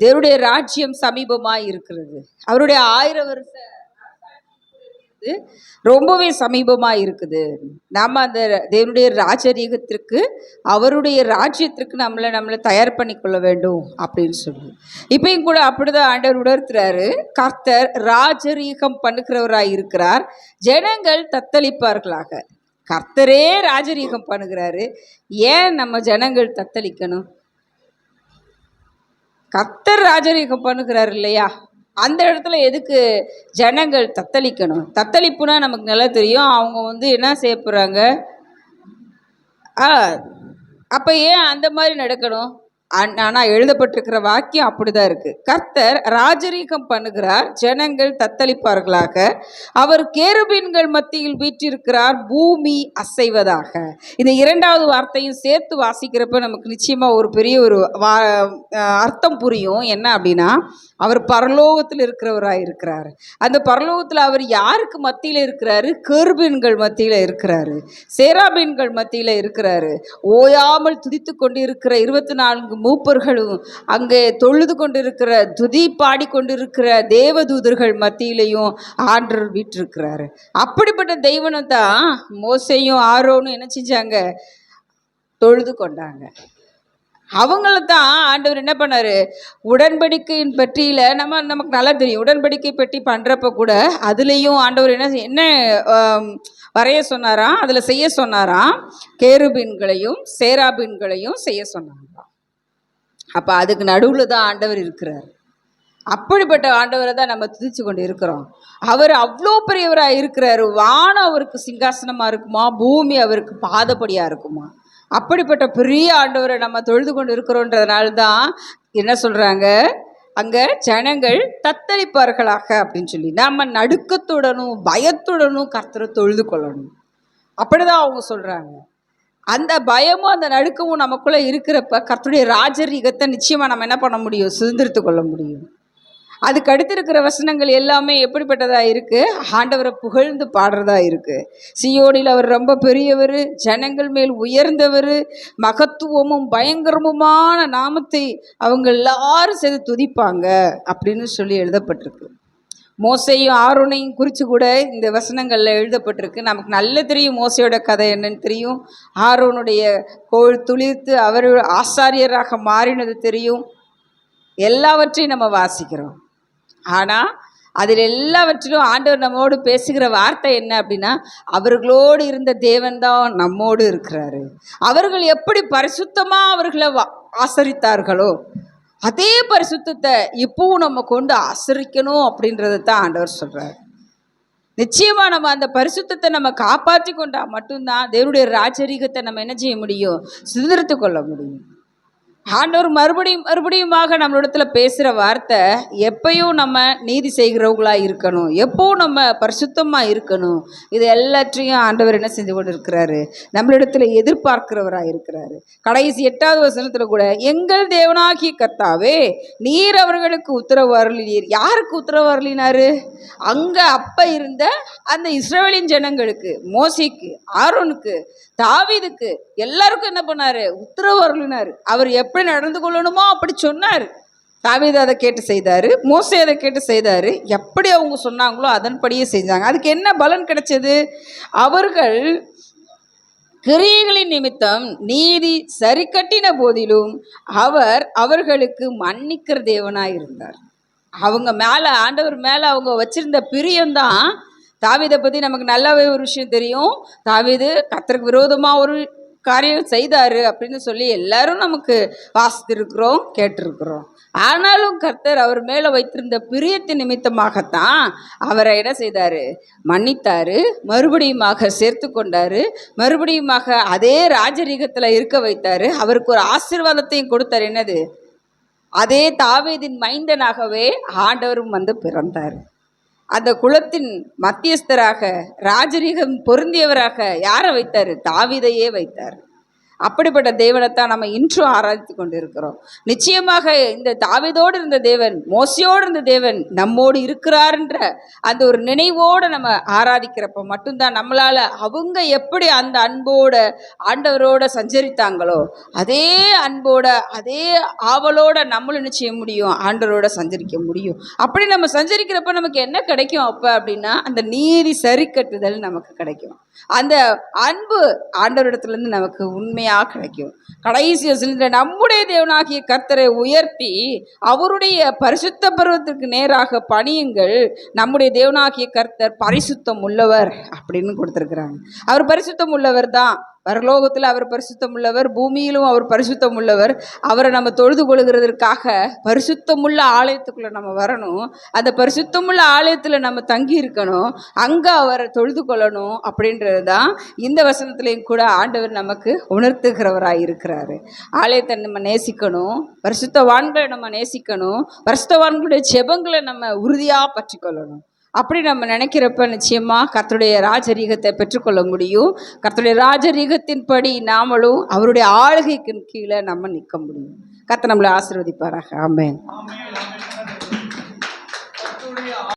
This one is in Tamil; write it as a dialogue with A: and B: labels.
A: தேவருடைய ராஜ்யம் சமீபமாக இருக்கிறது. அவருடைய ஆயிரம் வருஷ இது ரொம்பவே சமீபமாக இருக்குது. நாம் அந்த தேவனுடைய ராஜரீகத்திற்கு அவருடைய ராஜ்யத்திற்கு நம்மளை நம்மளை தயார் பண்ணிக்கொள்ள வேண்டும் அப்படின்னு சொல்லி இப்பயும் கூட அப்படிதான் ஆண்டவர் உணர்த்துறாரு. கர்த்தர் ராஜரீகம் பண்ணுகிறவராய் இருக்கிறார். ஜனங்கள் தத்தளிப்பார்களாக. கர்த்தரே ராஜரீகம் பண்ணுகிறாரு. ஏன் நம்ம ஜனங்கள் தத்தளிக்கணும்? கத்தர் ராஜரீகம் பண்ணுகிறார் இல்லையா? அந்த இடத்துல எதுக்கு ஜனங்கள் தத்தளிக்கணும்? தத்தளிப்புனா நமக்கு நல்லா தெரியும். அவங்க வந்து என்ன செய்ய போகிறாங்க ஆ அப்போ ஏன் அந்த மாதிரி நடக்கணும்? ஆனால் எழுதப்பட்டிருக்கிற வாக்கியம் அப்படிதான் இருக்கு. கர்த்தர் ராஜரீகம் பண்ணுகிறார் ஜனங்கள் தத்தளிப்பார்களாக. அவர் கேருபீன்கள் மத்தியில் வீற்றிருக்கிறார் பூமி அசைவதாக. இந்த இரண்டாவது வார்த்தையும் சேர்த்து வாசிக்கிறப்ப நமக்கு நிச்சயமாக ஒரு பெரிய ஒரு வா அர்த்தம் புரியும். என்ன அப்படின்னா அவர் பரலோகத்தில் இருக்கிறவராக இருக்கிறார். அந்த பரலோகத்தில் அவர் யாருக்கு மத்தியில் இருக்கிறாரு? கேருபீன்கள் மத்தியில் இருக்கிறாரு. சேராபீன்கள் மத்தியில் இருக்கிறாரு. ஓயாமல் துதித்து கொண்டு இருக்கிற இருபத்தி நான்கு மூப்பர்களும் அங்கே தொழுது கொண்டிருக்கிற துதி பாடிக்கொண்டிருக்கிற தேவதூதர்கள் மத்தியிலையும் ஆண்டர் வீற்றிருக்கிறாரு. அப்படிப்பட்ட தெய்வனை தான் மோசையும் ஆரோனும் என்ன செஞ்சாங்க? தொழுது கொண்டாங்க. அவங்கள தான் ஆண்டவர் என்ன பண்ணார்? உடன்படிக்கையின் பெட்டியில் நம்ம நமக்கு நல்லா தெரியும் உடன்படிக்கை பெட்டி பண்ணுறப்ப கூட அதுலேயும் ஆண்டவர் என்ன செய்- என்ன வரைய சொன்னாராம்? அதில் செய்ய சொன்னாராம்? கேருபீன்களையும் சேராபீன்களையும் செய்ய சொன்னாராம். அப்போ அதுக்கு நடுவில் தான் ஆண்டவர் இருக்கிறார். அப்படிப்பட்ட ஆண்டவரை தான் நம்ம துதிச்சு கொண்டு இருக்கிறோம். அவர் அவ்வளோ பெரியவராக இருக்கிறாரு. வானம் அவருக்கு சிங்காசனமாக இருக்குமா? பூமி அவருக்கு பாதப்படியாக இருக்குமா? அப்படிப்பட்ட பெரிய ஆண்டவரை நம்ம தொழுது கொண்டு இருக்கிறோன்றதுனால தான் என்ன சொல்கிறாங்க அங்கே ஜனங்கள் தத்தளிப்பார்களாக அப்படின்னு சொல்லி. நம்ம நடுக்கத்துடனும் பயத்துடனும் கர்த்தரை தொழுது கொள்ளணும். அப்படிதான் அவங்க சொல்கிறாங்க அந்த பயமும் அந்த நடுக்கமும் நமக்குள்ளே இருக்கிறப்ப கர்த்தருடைய ராஜரீகத்தை நிச்சயமாக நம்ம என்ன பண்ண முடியும்? சுதந்திரத்து கொள்ள முடியும். அதுக்கு அடுத்து இருக்கிற வசனங்கள் எல்லாமே எப்படிப்பட்டதா இருக்குது ஆண்டவரை புகழ்ந்து பாடுறதா இருக்கு. சியோனில் அவர் ரொம்ப பெரியவர் ஜனங்கள் மேல் உயர்ந்தவர் மகத்துவமும் பயங்கரமுமான நாமத்தை அவங்க எல்லாரும் சேர்ந்து துதிப்பாங்க அப்படின்னு சொல்லி எழுதப்பட்டிருக்கு. மோசையும் ஆரோனையும் குறித்து கூட இந்த வசனங்களில் எழுதப்பட்டிருக்கு. நமக்கு நல்ல தெரியும் மோசையோட கதை என்னன்னு தெரியும். ஆரோனுடைய கோள் துளிர்த்து அவர் ஆசாரியராக மாறினது தெரியும். எல்லாவற்றையும் நம்ம வாசிக்கிறோம். ஆனால் அதில் எல்லாவற்றிலும் ஆண்டவர் நம்மோடு பேசுகிற வார்த்தை என்ன அப்படின்னா அவர்களோடு இருந்த தேவன் தான் நம்மோடு இருக்கிறாரு. அவர்கள் எப்படி பரிசுத்தமாக அவர்களை வா- ஆசரித்தார்களோ அதே பரிசுத்தத்தை இப்பவும் நம்ம கொண்டு ஆசிரிக்கணும் அப்படின்றத தான் ஆண்டவர் சொல்கிறார் நிச்சயமாக நம்ம அந்த பரிசுத்தத்தை நம்ம காப்பாற்றி கொண்டா மட்டும்தான் தேவனுடைய ராஜரீகத்தை நம்ம என்ன செய்ய முடியும்? சுதந்திரத்து கொள்ள முடியும். ஆண்டவர் மறுபடியும் மறுபடியுமாக நம்மளிடத்துல பேசுகிற வார்த்தை எப்பயும் நம்ம நீதி செய்கிறவங்களா இருக்கணும். எப்பவும் நம்ம பரிசுத்தமாக இருக்கணும். இது எல்லாற்றையும் ஆண்டவர் என்ன செஞ்சு கொண்டு இருக்கிறாரு நம்மளிடத்துல எதிர்பார்க்கிறவராக இருக்கிறாரு. கடைசி எட்டாவது வசனத்தில் கூட எங்கள் தேவனாகிய கர்த்தாவே நீர் அவர்களுக்கு உத்தரவு அருளினீர். யாருக்கு உத்தரவு அருளினாரு? அங்கே அப்போ இருந்த அந்த இஸ்ரேலின் ஜனங்களுக்கு மோசிக்கு ஆரோனுக்கு தாவிதுக்கு எல்லாருக்கும் என்ன பண்ணாரு? உத்தரவு அருளினார். அவர் எப்படி எப்படி நடந்து கொள்ளணுமோ? அப்படி சொன்னார். தாவீது அதை கேட்டு செய்தாரு. மோசே அதை கேட்டு செய்தாரு. எப்படி அவங்க சொன்னாங்களோ அதன்படியே செஞ்சாங்க. அதுக்கு என்ன பலன் கிடைச்சது? அவர்கள் கிரியைகளின் நிமித்தம் நீதி சரி கட்டின போதிலும் அவர் அவர்களுக்கு மன்னிக்கிற தேவனாய் இருந்தார். அவங்க மேலே ஆண்டவர் மேலே அவங்க வச்சிருந்த பிரியம்தான். தாவிதை பற்றி நமக்கு நல்லாவே ஒரு விஷயம் தெரியும். தாவீது கத்தருக்கு விரோதமாக ஒரு காரியம் செய்தார் அப்படின்னு சொல்லி எல்லாரும் நமக்கு வாசித்திருக்கிறோம் கேட்டிருக்கிறோம். ஆனாலும் கர்த்தர் அவர் மேலே வைத்திருந்த பிரியத்து நிமித்தமாகத்தான் அவரை என்ன செய்தார்? மன்னித்தாரு மறுபடியுமாக சேர்த்து கொண்டாரு மறுபடியுமாக அதே ராஜரீகத்தில் இருக்க வைத்தார். அவருக்கு ஒரு ஆசீர்வாதத்தையும் கொடுத்தார். என்னது? அதே தாவேதின் மைந்தனாகவே ஆண்டவரும் வந்து பிறந்தார். அந்த குலத்தின் மத்தியஸ்தராக ராஜரீகம் பொருந்தியவராக யாரை வைத்தார்? தாவிதையே வைத்தார். அப்படிப்பட்ட தேவனைத்தான் நம்ம இன்றும் ஆராதித்து கொண்டு இருக்கிறோம் நிச்சயமாக இந்த தாவிதோடு இருந்த தேவன் மோசையோடு இருந்த தேவன் நம்மோடு இருக்கிறாருன்ற அந்த ஒரு நினைவோடு நம்ம ஆராதிக்கிறப்ப மட்டும்தான் நம்மளால் அவங்க எப்படி அந்த அன்போட ஆண்டவரோட சஞ்சரித்தாங்களோ அதே அன்போட அதே ஆவலோட நம்மளும் என்ன செய்ய முடியும்? ஆண்டவரோட சஞ்சரிக்க முடியும். அப்படி நம்ம சஞ்சரிக்கிறப்ப நமக்கு என்ன கிடைக்கும் அப்போ அப்படின்னா அந்த நீதி சரி கட்டுதல் நமக்கு கிடைக்கும். அந்த அன்பு ஆண்டவரிடத்துலேருந்து நமக்கு உண்மையாக கிடைக்கும். கடைசி சிலிண்டர் நம்முடைய தேவனாகிய கர்த்தரை உயர்த்தி அவருடைய பரிசுத்த பருவத்திற்கு நேராக பணியுங்கள். நம்முடைய தேவனாகிய கர்த்தர் பரிசுத்தம் உள்ளவர் அப்படின்னு கொடுத்துருக்குறாங்க. அவர் பரிசுத்தம் உள்ளவர் தான். பரலோகத்தில் அவர் பரிசுத்தம் உள்ளவர் பூமியிலும் அவர் பரிசுத்தம் உள்ளவர் அவரை நம்ம தொழுது கொள்கிறதற்காக பரிசுத்தமுள்ள ஆலயத்துக்குள்ளே நம்ம வரணும். அந்த பரிசுத்தமுள்ள ஆலயத்தில் நம்ம தங்கி இருக்கணும். அங்கே அவரை தொழுது கொள்ளணும் அப்படின்றது தான் இந்த வசனத்துலேயும் கூட ஆண்டவர் நமக்கு உணர்த்துகிறவராக இருக்கிறாரு. ஆலயத்தை நம்ம நேசிக்கணும். பரிசுத்தவான்களை நம்ம நேசிக்கணும். பரிசுத்தவான்களுடைய செபங்களை நம்ம உறுதியாக பற்றி கொள்ளணும். அப்படி நம்ம நினைக்கிறப்ப நிச்சயமா கர்த்தருடைய ராஜரீகத்தை பெற்றுக்கொள்ள முடியும். கர்த்தருடைய ராஜரீகத்தின்படி நாமளும் அவருடைய ஆளுகைக்கு கீழே நம்ம நிற்க முடியும். கர்த்தர் நம்மளை ஆசிர்வதிப்பாராக. ஆமேன்.